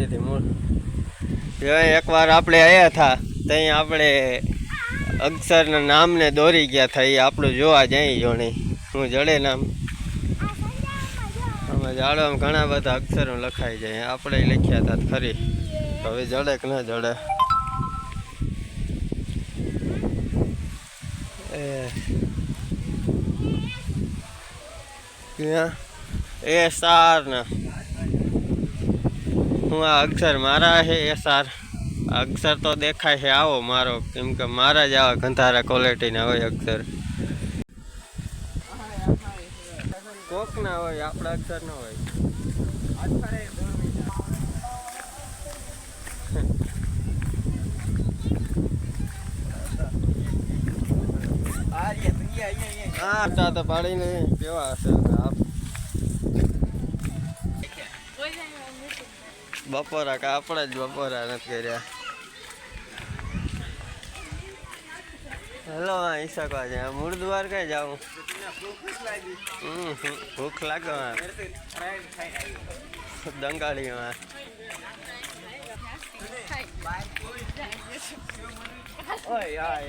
દીધી મૂળ. એકવાર આપણે આવ્યા હતા ત્યાં આપણે અક્ષરના નામને દોરી ગયા હતા એ આપણું જોવા જાય જોણે હું જડે નામ? આમાં જાડવામાં ઘણા બધા અક્ષરો લખાઈ જાય, આપણે લખ્યા હતા ખરી. હવે જડે કે ના જડે? એ. એ સાર ને. હું આ અક્ષર મારા છે એ સાર અક્ષર તો દેખાય છે આવો મારો. કેમ કે મારા જ આવા ગંધારા ક્વોલિટીના હોય અક્ષર. કોક ના હોય આપણા અક્ષર ના હોય. હા ચા તો પાડીને કેવા હશે આપ બપોરા કે આપણે જ બપોરા નથી કર્યા. હેલો હા ઈસકવા છે મૂળ દ્વાર કઈ જાઉં ભૂખ લાગે હા. દંગાળીમાં. ઓય આ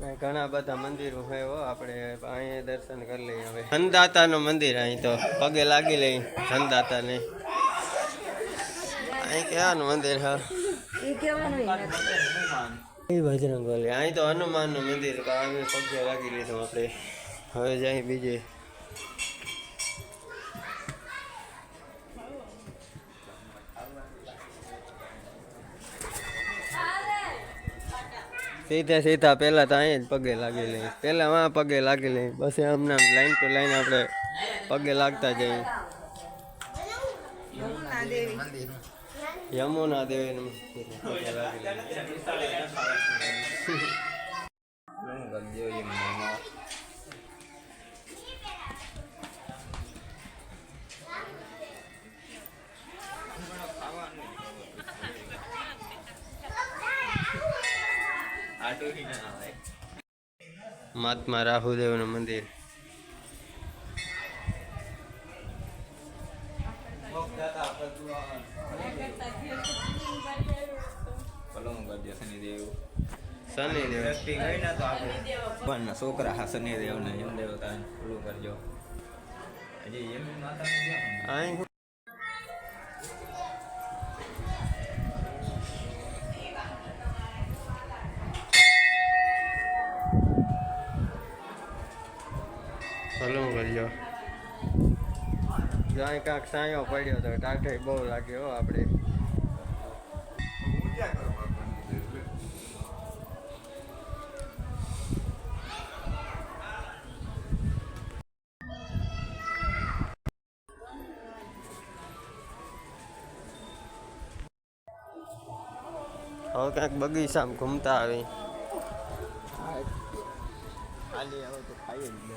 અહીં ઘણા બધા મંદિરો હોય હો આપણે અહીંયા દર્શન કરી લઈએ હવે. ધનદાતાનું મંદિર અહીં તો પગે લાગી લઈ ધનદાતાને અહીં ક્યાંનું મંદિર હા એ બજરંગ અહીં તો હનુમાનનું મંદિર અમે પગે લાગી લીધું આપણે. હવે જાય બીજે. સીધા સીધા પહેલાં તો અહીંયા જ પગે લાગી લઈએ પહેલા વાં પગે લાગી લઈએ બસ આમ લાઈન ટુ લાઈન આપણે પગે લાગતા જઈએ. યમુના દેવી. પગે લાગી મહાત્મા રાહુદેવનું મંદિર. છોકરા હા શનિદેવ ને એમ દેવતા કરજો. હજી એમ. માતા અહીં ભલું કરજો જાય કાંક સાયો પડ્યો તો ટાઢે બહુ લાગ્યો હો આપણે. હવે કાંઈક બગીચામાં ઘૂમતા આવી. ખાલી આવે તો ખાઈ જ લે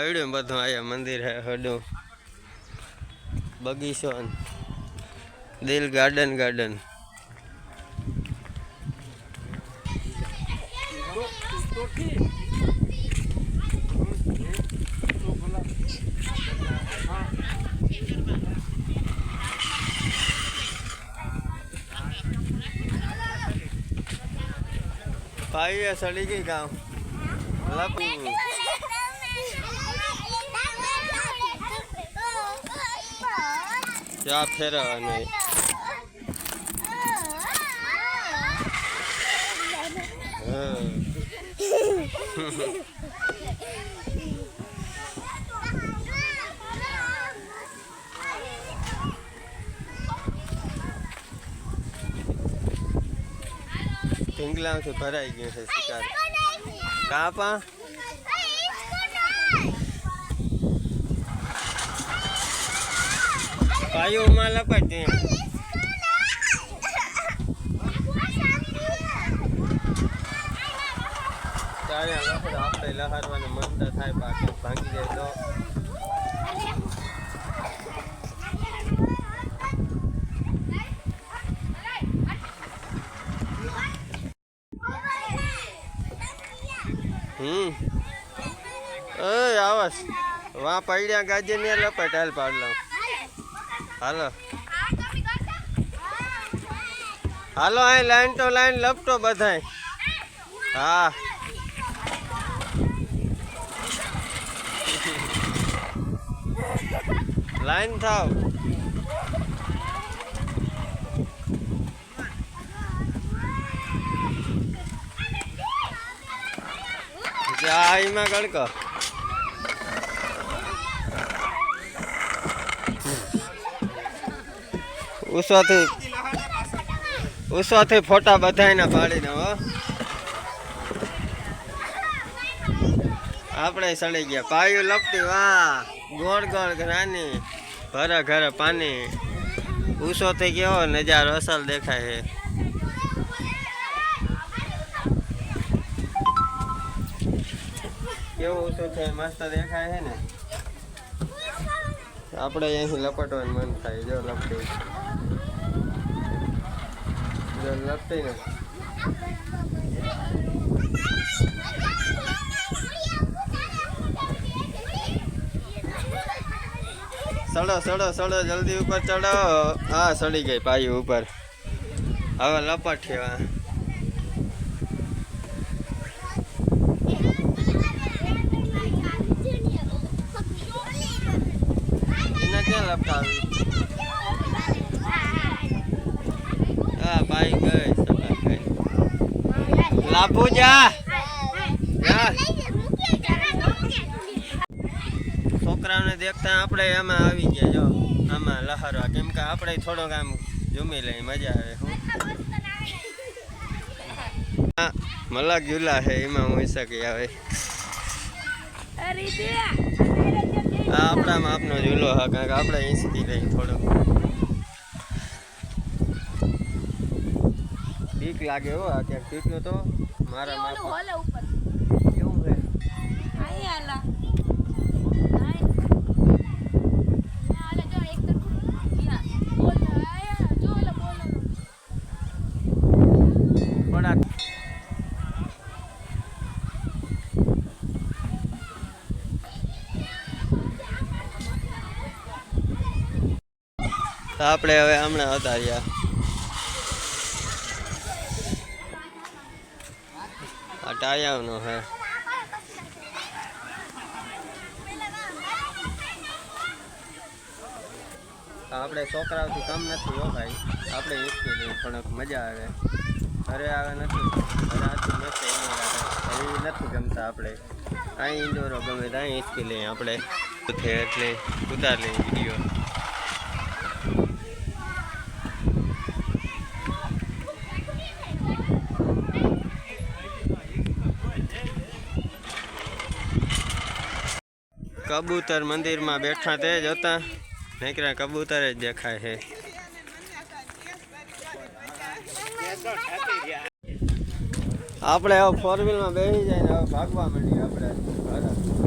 કયું બધું આયા મંદિર હે હડું બગીચો ન. દિલ ગાર્ડન ગાર્ડન. ભાઈ એ સડી ગઈ ગામ. લપુ. ત્યાં ફેરવવાનું ઢીંગલાઓથી ભરાઈ ગયું છે શિકાર. કાપા પાયુમાં લપાટ ત્યાં ચાલે લહર આપણે લહારવાનું મન થાય, બાકી ભાંગી જાય તો. હમ. એ આવાસ વાં પડ્યા ગાજે ને લપટ હાલ પાડલો. હાલો. હાલો અહીં લાઈન તો લાઈન લપટો બધાય. હા. લાઈન થાવ. જા એમાં ગળકો ઉસવાથી ઉસવાથી ફોટા બધાને પાડીને હો. આપણે સડી ગયા. પાયું લપટી, વાહ. ગોળ ગોળ ઘરાની. ઘરે ઘરે પાણી ઉસો થઈ ગયો નજારો, અસલ દેખાય છે. કેવું ઉસો છે મસ્ત દેખાય છે ને? આપણે અહીંથી લપટવાનું મન થાય, જો લપટી. લપટી ને સડો સડો સડો જલ્દી ઉપર ચડો. હા સડી ગઈ પાયું ઉપર. હવે લપટ એને ક્યાં લપટાવી હા પાઈ ગઈ સવાર ગઈ લાભુ જા છોકરાને દેખતા આપણે એમાં આવી ગયા જો. આમાં લહારવા. કેમ કે આપણે થોડોક આમ જમી લઈ મજા આવે. હું? મલાક ઝૂલા છે એમાં હું શકી આવે. આ આપણામાં આપનો ઝૂલો હા કારણ કે આપણે અહીં લઈ લઈએ લાગે હો આ ક્યાંક તૂટ્યો તો. મારા માપ. કેવું છે થોડાક આલા આપણે હવે હમણાં હતા રહ્યા આ ટાયાનો હે આપણે છોકરાઓથી કામ નથી હો ભાઈ. આપણે હિચકી લઈએ પણ મજા આવે. ઘરે આવે નથી. ઘરે આથી નથી એ નથી ગમતા આપણે. અહીં ઇન્ડોરો ગમે ત્યાં હિચકી લઈએ આપણે. એટલે ઉતાર લઈએ વીડિયો કબૂતર મંદિરમાં બેઠા તે જ હતા. નીકળ્યા કબૂતર જ દેખાય છે. આપણે હવે ફોર વ્હીલમાં બેસી જાય ભાગવા માંડીએ આપણે.